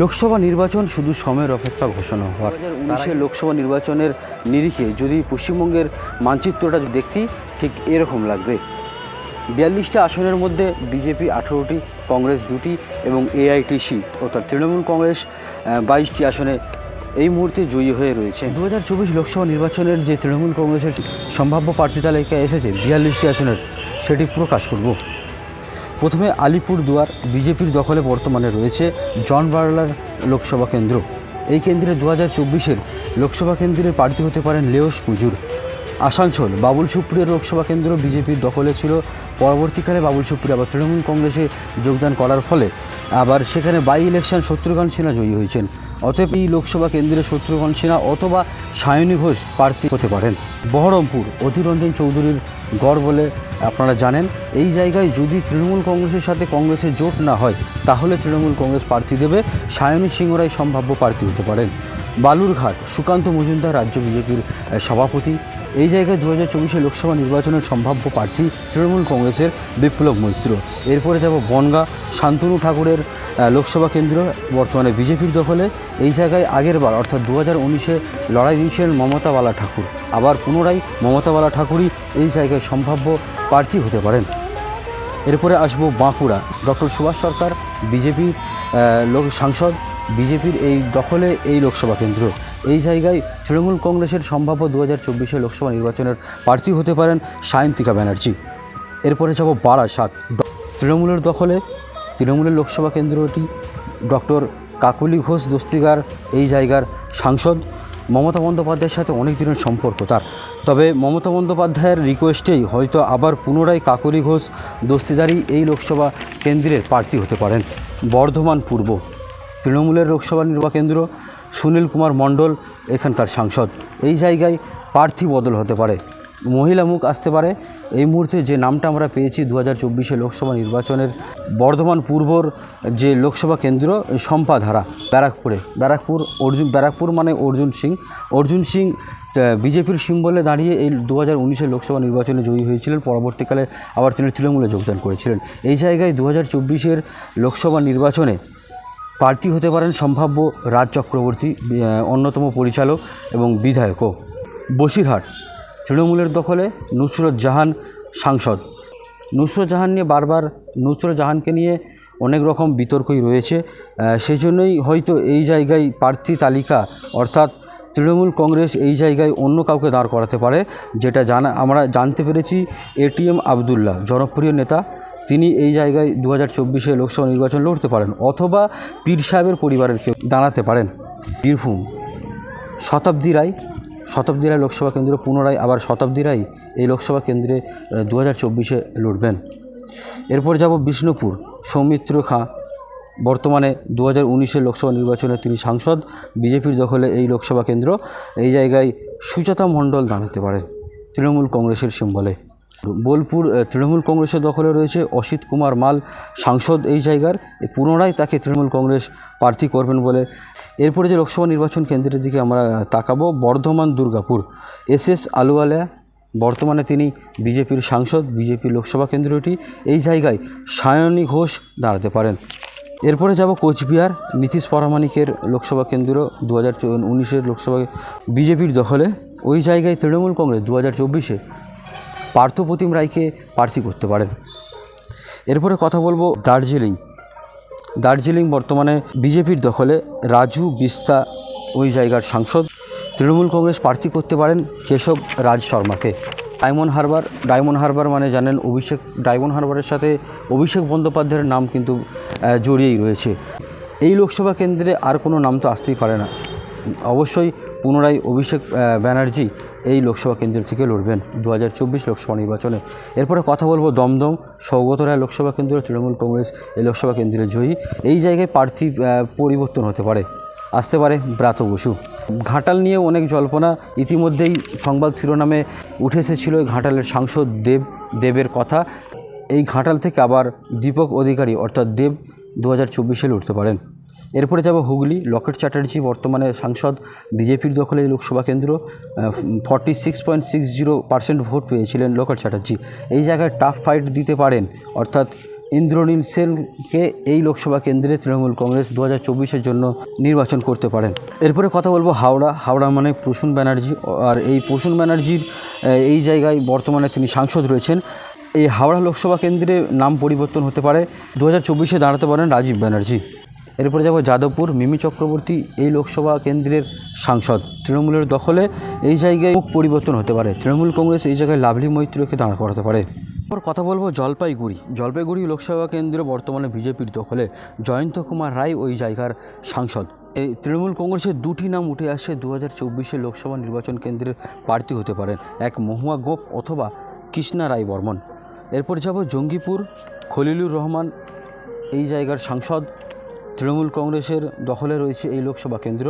লোকসভা নির্বাচন শুধু সময়ের অপেক্ষা ঘোষণা হওয়ার। উনিশের লোকসভা নির্বাচনের নিরিখে যদি পশ্চিমবঙ্গের মানচিত্রটা দেখি ঠিক এরকম লাগবে। বিয়াল্লিশটা আসনের মধ্যে বিজেপি আঠেরোটি কংগ্রেস দুটি এবং এআইটিসি অর্থাৎ তৃণমূল কংগ্রেস বাইশটি আসনে এই মুহূর্তে জয়ী হয়ে রয়েছে। দু হাজার চব্বিশ লোকসভা নির্বাচনের যে তৃণমূল কংগ্রেসের সম্ভাব্য প্রার্থী তালিকায় এসেছে বিয়াল্লিশটি আসনের সেটি প্রকাশ করব। প্রথমে আলিপুর দুয়ার বিজেপির দখলে বর্তমানে রয়েছে জন বার্লার লোকসভা কেন্দ্র। এই কেন্দ্রে দু হাজার চব্বিশের লোকসভা কেন্দ্রের প্রার্থী হতে পারেন লেওস কুজুর। আসানসোল, বাবুল সুপ্রিয়র লোকসভা কেন্দ্র বিজেপির দখলে ছিল। পরবর্তীকালে বাবুল সুপ্রিয় আবার তৃণমূল কংগ্রেসে যোগদান করার ফলে আবার সেখানে বাই ইলেকশন শত্রুঘ্ন সিনহা জয়ী হয়েছেন। অতএব এই লোকসভা কেন্দ্রে শত্রুঘ্ন সিনহা অথবা সায়নী ঘোষ প্রার্থী হতে পারেন। বহরমপুর, অধীররঞ্জন চৌধুরীর গড় বলে আপনারা জানেন। এই জায়গায় যদি তৃণমূল কংগ্রেসের সাথে কংগ্রেসের জোট না হয়, তাহলে তৃণমূল কংগ্রেস প্রার্থী দেবে। সায়নী সিংহরাই সম্ভাব্য প্রার্থী হতে পারেন। বালুরঘাট, সুকান্ত মজুমদার রাজ্য বিজেপির সভাপতি। এই জায়গায় দু হাজার চব্বিশে লোকসভা নির্বাচনের সম্ভাব্য প্রার্থী তৃণমূল কংগ্রেসের বিপ্লব মৈত্র। এরপরে যাব বনগা, শান্তনু ঠাকুরের লোকসভা কেন্দ্র, বর্তমানে বিজেপির দখলে। এই জায়গায় আগের বার অর্থাৎ দু হাজার উনিশে লড়াই দিয়েছিলেন মমতা বালা ঠাকুর। আবার পুনরায় মমতা বালা ঠাকুরই এই জায়গায় সম্ভাব্য প্রার্থী হতে পারেন। এরপরে আসব বাঁকুড়া। ডক্টর সুভাষ সরকার, বিজেপির লোক সাংসদ। বিজেপির এই দখলে এই লোকসভা কেন্দ্র। এই জায়গায় তৃণমূল কংগ্রেসের সম্ভাব্য দু হাজার চব্বিশে লোকসভা নির্বাচনের প্রার্থী হতে পারেন সায়ন্তিকা ব্যানার্জি। এরপরে যাব বারাসাত। তৃণমূলের দখলে তৃণমূলের লোকসভা কেন্দ্রটি ডক্টর কাকুলি ঘোষ দস্তিগার, এই জায়গার সাংসদ। মমতা বন্দ্যোপাধ্যায়ের সাথে অনেক দিনের সম্পর্ক তার। তবে মমতা বন্দ্যোপাধ্যায়ের রিকোয়েস্টেই হয়তো আবার পুনরায় কাকলি ঘোষ দস্তিদারি এই লোকসভা কেন্দ্রের প্রার্থী হতে পারেন। বর্ধমান পূর্ব। তৃণমূলের লোকসভা নির্বাচন কেন্দ্র সুনীল কুমার মণ্ডল, এখানকার সাংসদ। এই জায়গায় প্রার্থী বদল হতে পারে। মহিলা মুখ আসতে পারে। এই মুহূর্তে যে নামটা আমরা পেয়েছি দু হাজার লোকসভা নির্বাচনের বর্ধমান পূর্বর যে লোকসভা কেন্দ্র সম্পাধারা ব্যারাকপুরে। ব্যারাকপুর, অর্জুন, ব্যারাকপুর মানে অর্জুন সিং। অর্জুন সিং বিজেপির সিম্বলে দাঁড়িয়ে এই দু হাজার লোকসভা নির্বাচনে জয়ী হয়েছিলেন। পরবর্তীকালে আবার তিনি তৃণমূলে যোগদান করেছিলেন। এই জায়গায় দু হাজার লোকসভা নির্বাচনে প্রার্থী হতে পারেন সম্ভাব্য রাজ চক্রবর্তী অন্যতম পরিচালক এবং বিধায়কও। বসিরহাট, তৃণমূলের দখলে নুসরত জাহান সাংসদ। নুসরত জাহান নিয়ে বারবার নুসরত জাহানকে নিয়ে অনেক রকম বিতর্কই রয়েছে সেই জন্যই হয়তো এই জায়গায় প্রার্থী তালিকা, অর্থাৎ তৃণমূল কংগ্রেস এই জায়গায় অন্য কাউকে দাঁড় করাতে পারে, যেটা জানা আমরা জানতে পেরেছি এটিএম আবদুল্লাহ, জনপ্রিয় নেতা তিনি এই জায়গায় দু হাজার চব্বিশে লোকসভা নির্বাচন লড়তে পারেন অথবা পীর সাহেবের পরিবারের কেউ দাঁড়াতে পারেন। বীরভূম, শতাব্দী রায় শতাব্দী রায় লোকসভা কেন্দ্র পুনরায় আবার শতাব্দী রায় এই লোকসভা কেন্দ্রে দু হাজার চব্বিশে লড়বেন। এরপর যাব বিষ্ণুপুর, সৌমিত্র খাঁ। বর্তমানে দু হাজার লোকসভা নির্বাচনে তিনি সাংসদ, বিজেপির দখলে এই লোকসভা কেন্দ্র। এই জায়গায় সুজাতা মণ্ডল দাঁড়াতে পারেন তৃণমূল কংগ্রেসের সিম্বলে। বোলপুর তৃণমূল কংগ্রেসের দখলে রয়েছে অসিত কুমার মাল, সাংসদ এই জায়গার। পুনরায় তাকে তৃণমূল কংগ্রেস প্রার্থী করবেন বলে। এরপরে যে লোকসভা নির্বাচন কেন্দ্রের দিকে আমরা তাকাবো, বর্ধমান দুর্গাপুর। এস এস আলুওয়ালা বর্তমানে তিনি বিজেপির সাংসদ বিজেপি লোকসভা কেন্দ্রটি এই জায়গায় সায়নী ঘোষ দাঁড়াতে পারেন। এরপরে যাব কোচবিহার, নীতিশ পরামানিকের লোকসভা কেন্দ্র দু হাজার উনিশের লোকসভা বিজেপির দখলে। ওই জায়গায় তৃণমূল কংগ্রেস দু হাজার চব্বিশে পার্থপ্রতিম রায়কে প্রার্থী করতে পারেন। এরপরে কথা বলব দার্জিলিং। দার্জিলিং বর্তমানে বিজেপির দখলে রাজু বিস্তা ওই জায়গার সাংসদ। তৃণমূল কংগ্রেস প্রার্থী করতে পারেন কেশব রাজ শর্মাকে। ডায়মন্ড হারবার ডায়মন্ড হারবার মানে জানেন অভিষেক, ডায়মন্ড হারবারের সাথে অভিষেক বন্দ্যোপাধ্যায়ের নাম কিন্তু জড়িয়েই রয়েছে। এই লোকসভা কেন্দ্রে আর কোনো নাম তো আসতেই পারে না। অবশ্যই পুনরায় অভিষেক ব্যানার্জি এই লোকসভা কেন্দ্র থেকে লড়বেন দু হাজার চব্বিশ লোকসভা নির্বাচনে। এরপরে কথা বলব দমদম সৌগত রায় লোকসভা কেন্দ্র, তৃণমূল কংগ্রেস এই লোকসভা কেন্দ্রে জয়ী। এই জায়গায় প্রার্থী পরিবর্তন হতে পারে, আসতে পারে ব্রাত বসু। ঘাটাল নিয়ে অনেক জল্পনা, ইতিমধ্যেই সংবাদ শিরোনামে উঠে এসেছিল ঘাটালের সাংসদ দেব, দেবের কথা। এই ঘাটাল থেকে আবার দীপক অধিকারী অর্থাৎ দেব দু হাজার চব্বিশে লড়তে পারেন। এরপরে যাব হুগলি, লকেট চ্যাটার্জি, বর্তমানে সাংসদ বিজেপির দখলে এই লোকসভা কেন্দ্র forty six point six zero percent vote পেয়েছিলেন লকেট চ্যাটার্জি। এই জায়গায় টাফ ফাইট দিতে পারেন, অর্থাৎ ইন্দ্রনীল সেনকে এই লোকসভা কেন্দ্রে তৃণমূল কংগ্রেস দু হাজার জন্য নির্বাচন করতে পারেন। এরপরে কথা বলব হাওড়া হাওড়া মানে প্রসূন ব্যানার্জি, আর এই প্রসূন ব্যানার্জির এই জায়গায় বর্তমানে তিনি সাংসদ রয়েছেন। এই হাওড়া লোকসভা কেন্দ্রে নাম পরিবর্তন হতে পারে, দু হাজার দাঁড়াতে পারেন রাজীব ব্যানার্জি। এরপরে যাব যাদবপুর, মিমি চক্রবর্তী, এই লোকসভা কেন্দ্রের সাংসদ। তৃণমূলের দখলে এই জায়গায় মুখ পরিবর্তন হতে পারে। তৃণমূল কংগ্রেস এই জায়গায় লাভলি মৈত্রকে দাঁড় করাতে পারে। এরপর কথা বলব জলপাইগুড়ি। জলপাইগুড়ি লোকসভা কেন্দ্র বর্তমানে বিজেপির দখলে জয়ন্ত কুমার রায় ওই জায়গার সাংসদ। এই তৃণমূল কংগ্রেসের দুটি নাম উঠে আসে দু হাজার লোকসভা নির্বাচন কেন্দ্রের প্রার্থী হতে পারেন এক মহুয়া গোপ অথবা কৃষ্ণা রায় বর্মন। এরপর যাব জঙ্গিপুর, খলিলুর রহমান এই জায়গার সাংসদ। তৃণমূল কংগ্রেসের দখলে রয়েছে এই লোকসভা কেন্দ্র।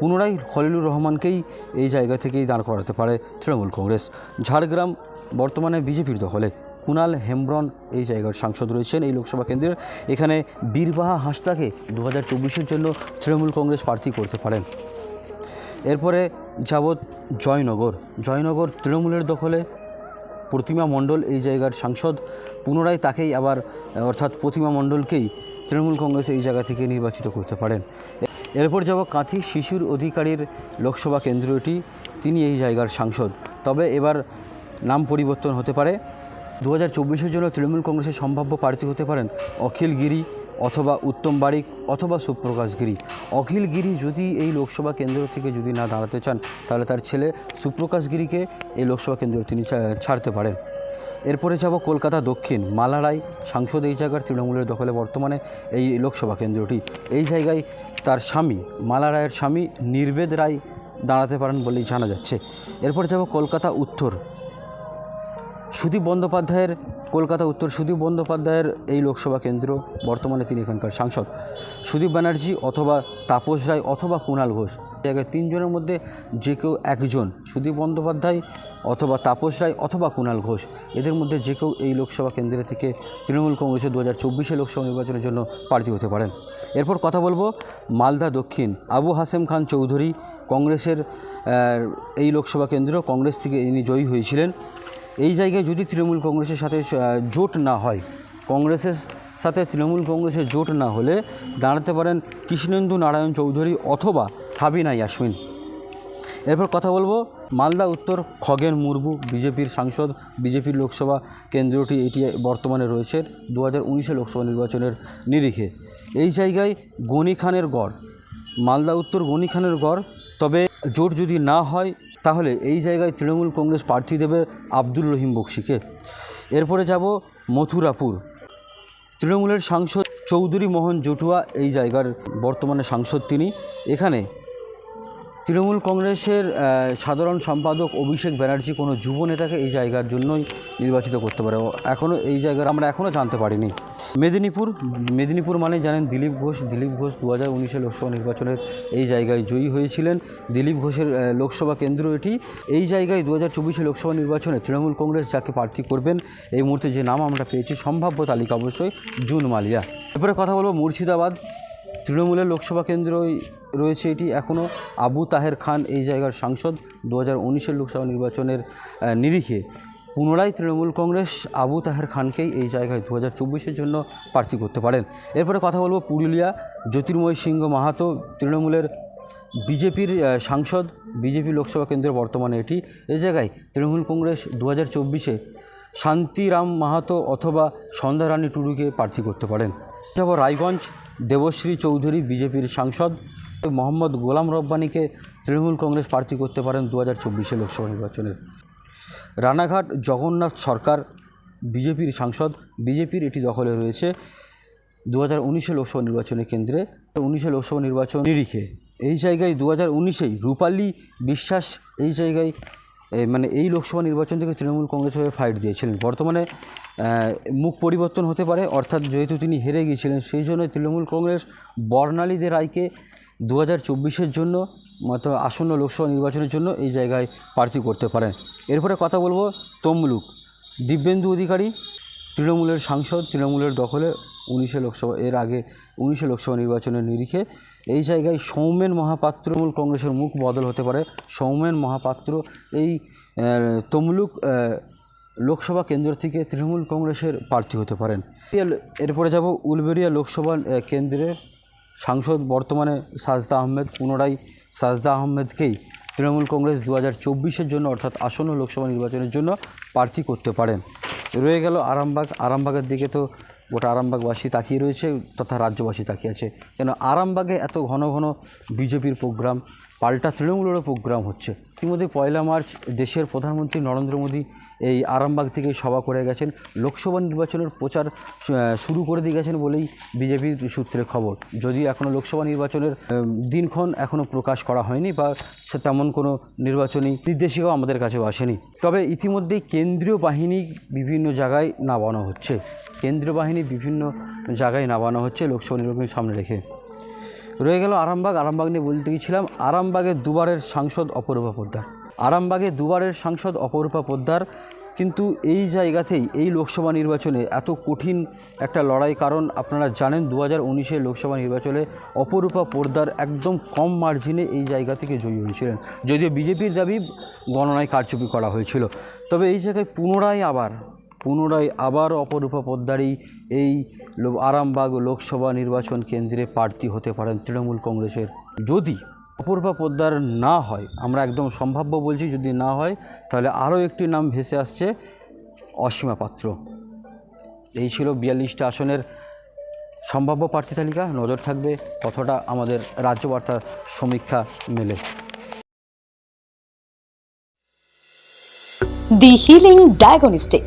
পুনরায় খলিলুর রহমানকেই এই জায়গা থেকেই দাঁড় করাতে পারে তৃণমূল কংগ্রেস। ঝাড়গ্রাম, বর্তমানে বিজেপির দখলে। কুণাল হেমব্রন এই জায়গার সাংসদ রয়েছেন এই লোকসভা কেন্দ্রের। এখানে বীরবাহা হাঁসদাকে দু হাজার জন্য তৃণমূল কংগ্রেস প্রার্থী করতে পারেন এরপরে যাবৎ জয়নগর। জয়নগর তৃণমূলের দখলে। প্রতিমা মণ্ডল এই জায়গার সাংসদ। পুনরায় তাকেই আবার, অর্থাৎ প্রতিমা মণ্ডলকেই তৃণমূল কংগ্রেস এই জায়গা থেকে নির্বাচিত করতে পারেন। এরপর যাব কাঁথি শিশুর অধিকারীর লোকসভা কেন্দ্রটি। তিনি এই জায়গার সাংসদ। তবে এবার নাম পরিবর্তন হতে পারে। দু হাজার চব্বিশের জন্য তৃণমূল কংগ্রেসের সম্ভাব্য প্রার্থী হতে পারেন অখিল গিরি অথবা উত্তম বারিক অথবা সুপ্রকাশ গিরি। অখিল গিরি যদি এই লোকসভা কেন্দ্র থেকে যদি না দাঁড়াতে চান, তাহলে তার ছেলে সুপ্রকাশ গিরিকে এই লোকসভা কেন্দ্র তিনি ছাড়তে পারেন। এরপরে যাব কলকাতা দক্ষিণ, মালারাই, সাংসদ এই জায়গার তৃণমূলের দখলে বর্তমানে এই লোকসভা কেন্দ্রটি। এই জায়গায় তার স্বামী মালা রায়ের স্বামী নির্বেদ রায় দাঁড়াতে পারেন বলেই জানা যাচ্ছে। এরপরে যাব কলকাতা উত্তর। সুদীপ বন্দ্যোপাধ্যায়ের কলকাতা উত্তর সুদীপ বন্দ্যোপাধ্যায়ের এই লোকসভা কেন্দ্র বর্তমানে তিনি এখানকার সাংসদ। সুদীপ ব্যানার্জি অথবা তাপস রায় অথবা কুণাল ঘোষ। জায়গায় তিনজনের মধ্যে যে কেউ একজন, সুদীপ বন্দ্যোপাধ্যায় অথবা তাপস রায় অথবা কুণাল ঘোষ। এদের মধ্যে যে কেউ এই লোকসভা কেন্দ্র থেকে তৃণমূল কংগ্রেসের দু হাজার চব্বিশে লোকসভা নির্বাচনের জন্য প্রার্থী হতে পারেন। এরপর কথা বলব মালদা দক্ষিণ। আবু হাসেম খান চৌধুরী কংগ্রেসের এই লোকসভা কেন্দ্র কংগ্রেস থেকে ইনি জয়ী হয়েছিলেন। এই জায়গায় যদি তৃণমূল কংগ্রেসের সাথে জোট না হয়, কংগ্রেসের সাথে তৃণমূল কংগ্রেসের জোট না হলে দাঁড়াতে পারেন কৃষ্ণেন্দু নারায়ণ চৌধুরী অথবা সাবিনা ইয়াসমিন। এরপর কথা বলব মালদা উত্তর খগেন মুর্মু, বিজেপির সাংসদ, বিজেপির লোকসভা কেন্দ্রটি এটি বর্তমানে রয়েছে দু হাজার লোকসভা নির্বাচনের নিরিখে। এই জায়গায় গনি খানের গড়, মালদা উত্তর গনি খানের গড়, তবে জোট যদি না হয় তাহলে এই জায়গায় তৃণমূল কংগ্রেস প্রার্থী দেবে আব্দুল রহিম বক্সিকে। এরপরে যাব মথুরাপুর। তৃণমূলের সাংসদ চৌধুরী মোহন জটুয়া, এই জায়গার বর্তমানে সাংসদ তিনি। এখানে তৃণমূল কংগ্রেসের সাধারণ সম্পাদক অভিষেক ব্যানার্জি কোনো যুব নেতাকে এই জায়গার জন্যই নির্বাচিত করতে পারে। এখনও এই জায়গার আমরা এখনও জানতে পারিনি। মেদিনীপুর মেদিনীপুর মানে জানেন দিলীপ ঘোষ। দিলীপ ঘোষ দু হাজার উনিশে লোকসভা নির্বাচনের এই জায়গায় জয়ী হয়েছিলেন। দিলীপ ঘোষের লোকসভা কেন্দ্র এটি। এই জায়গায় দু হাজার চব্বিশে লোকসভা নির্বাচনে তৃণমূল কংগ্রেস যাকে প্রার্থী করবেন, এই মুহূর্তে যে নাম আমরা পেয়েছি, সম্ভাব্য তালিকা অবশ্যই জুন মালিয়া এরপরে কথা বলব মুর্শিদাবাদ। তৃণমূলের লোকসভা কেন্দ্রই রয়েছে এটি এখনও। আবু তাহের খান এই জায়গার সাংসদ। দু হাজার লোকসভা নির্বাচনের নিরিখে। পুনরায় তৃণমূল কংগ্রেস আবু তাহের খানকেই এই জায়গায় দু হাজার জন্য প্রার্থী করতে পারেন। এরপরে কথা বলব পুরুলিয়া। জ্যোতির্ময় সিংহ মাহাতো তৃণমূলের বিজেপির সাংসদ। বিজেপি লোকসভা কেন্দ্রের বর্তমানে এটি। এই জায়গায় তৃণমূল কংগ্রেস দু হাজার চব্বিশে শান্তিরাম মাহাতো অথবা সন্ধ্যা রানী টুডুকে প্রার্থী করতে পারেন। যাব রায়গঞ্জ, দেবশ্রী চৌধুরী বিজেপির সাংসদ। মোহাম্মদ গোলাম রব্বানিকে তৃণমূল কংগ্রেস প্রার্থী করতে পারেন দু হাজার চব্বিশে লোকসভা নির্বাচনের রানাঘাট জগন্নাথ সরকার, বিজেপির সাংসদ, বিজেপির এটি দখলে রয়েছে দু হাজার উনিশে লোকসভা নির্বাচনের কেন্দ্রে। উনিশে লোকসভা নির্বাচন নিরিখে। এই জায়গায় দু হাজার উনিশেই রূপালী বিশ্বাস এই জায়গায় মানে এই লোকসভা নির্বাচন থেকে তৃণমূল কংগ্রেস হয়ে ফাইট দিয়েছিলেন। বর্তমানে মুখ পরিবর্তন হতে পারে, অর্থাৎ যেহেতু তিনি হেরে গিয়েছিলেন, সেই জন্য তৃণমূল কংগ্রেস বর্ণালীদের রায়কে দু হাজার জন্য মতো আসন্ন লোকসভা নির্বাচনের জন্য এই জায়গায় প্রার্থী করতে পারেন। এরপরে কথা বলব তমলুক। দিব্যেন্দু অধিকারী, তৃণমূলের সাংসদ, তৃণমূলের দখলে উনিশে লোকসভা, এর আগে উনিশে লোকসভা নির্বাচনের নিরিখে। এই জায়গায় সৌমেন মহাপাত্র তৃণমূল কংগ্রেসের মুখ বদল হতে পারে। সৌমেন মহাপাত্র এই তমলুক লোকসভা কেন্দ্র থেকে তৃণমূল কংগ্রেসের প্রার্থী হতে পারেন। এরপরে যাব উলবেড়িয়া লোকসভা কেন্দ্রের সাংসদ বর্তমানে সাজদা আহমেদ, পুনরায় সাজদা আহমেদকেই তৃণমূল কংগ্রেস দু হাজার জন্য, অর্থাৎ আসন্ন লোকসভা নির্বাচনের জন্য প্রার্থী করতে পারেন। রয়ে গেল আরামবাগ। আরামবাগের দিকে তো গোটা আরামবাগবাসী তাকিয়ে রয়েছে, তথা রাজ্যবাসী তাকিয়ে আছে। কেন আরামবাগে এত ঘন ঘন বিজেপির প্রোগ্রাম পাল্টা তৃণমূলেরও প্রোগ্রাম হচ্ছে। ইতিমধ্যে পয়লা মার্চ দেশের প্রধানমন্ত্রী নরেন্দ্র মোদী এই আরামবাগ থেকে সভা করে গেছেন। লোকসভা নির্বাচনের প্রচার শুরু করে দিয়ে গেছেন বলেই বিজেপির সূত্রে খবর। যদি এখনও লোকসভা নির্বাচনের দিনক্ষণ এখনও প্রকাশ করা হয়নি বা সে তেমন কোনো নির্বাচনী নির্দেশিকাও আমাদের কাছেও আসেনি। তবে ইতিমধ্যেই কেন্দ্রীয় বাহিনী বিভিন্ন জায়গায় নামানো হচ্ছে। কেন্দ্রীয় বাহিনী বিভিন্ন জায়গায় নামানো হচ্ছে লোকসভা নির্বাচন সামনে রেখে। রয়ে গেল আরামবাগ। আরামবাগ নিয়ে বলতে গিয়েছিলাম, আরামবাগের দুবারের সাংসদ অপরূপা পোদ্দার। আরামবাগে দুবারের সাংসদ অপরূপা পোদ্দার, কিন্তু এই জায়গাতেই, এই লোকসভা নির্বাচনে এত কঠিন একটা লড়াই, কারণ আপনারা জানেন দু হাজার লোকসভা নির্বাচনে অপরূপা পোদ্দার একদম কম মার্জিনে এই জায়গা থেকে জয়ী হয়েছিলেন। যদিও বিজেপির দাবি গণনায় কারচুপি করা হয়েছিল। তবে এই জায়গায় পুনরায় আবার পুনরায় আবার অপরূপা পোদ্দারই এই আরামবাগ লোকসভা নির্বাচন কেন্দ্রে প্রার্থী হতে পারেন তৃণমূল কংগ্রেসের। যদি অপরূপা পোদ্দার না হয়, আমরা একদম সম্ভাব্য বলছি যদি না হয়, তাহলে আরও একটি নাম ভেসে আসছে অসীমা পাত্র। এই ছিল বিয়াল্লিশটা আসনের সম্ভাব্য প্রার্থী তালিকা। নজর থাকবে কতটা আমাদের রাজ্য বার্তার সমীক্ষা মেলে। The healing diagnostic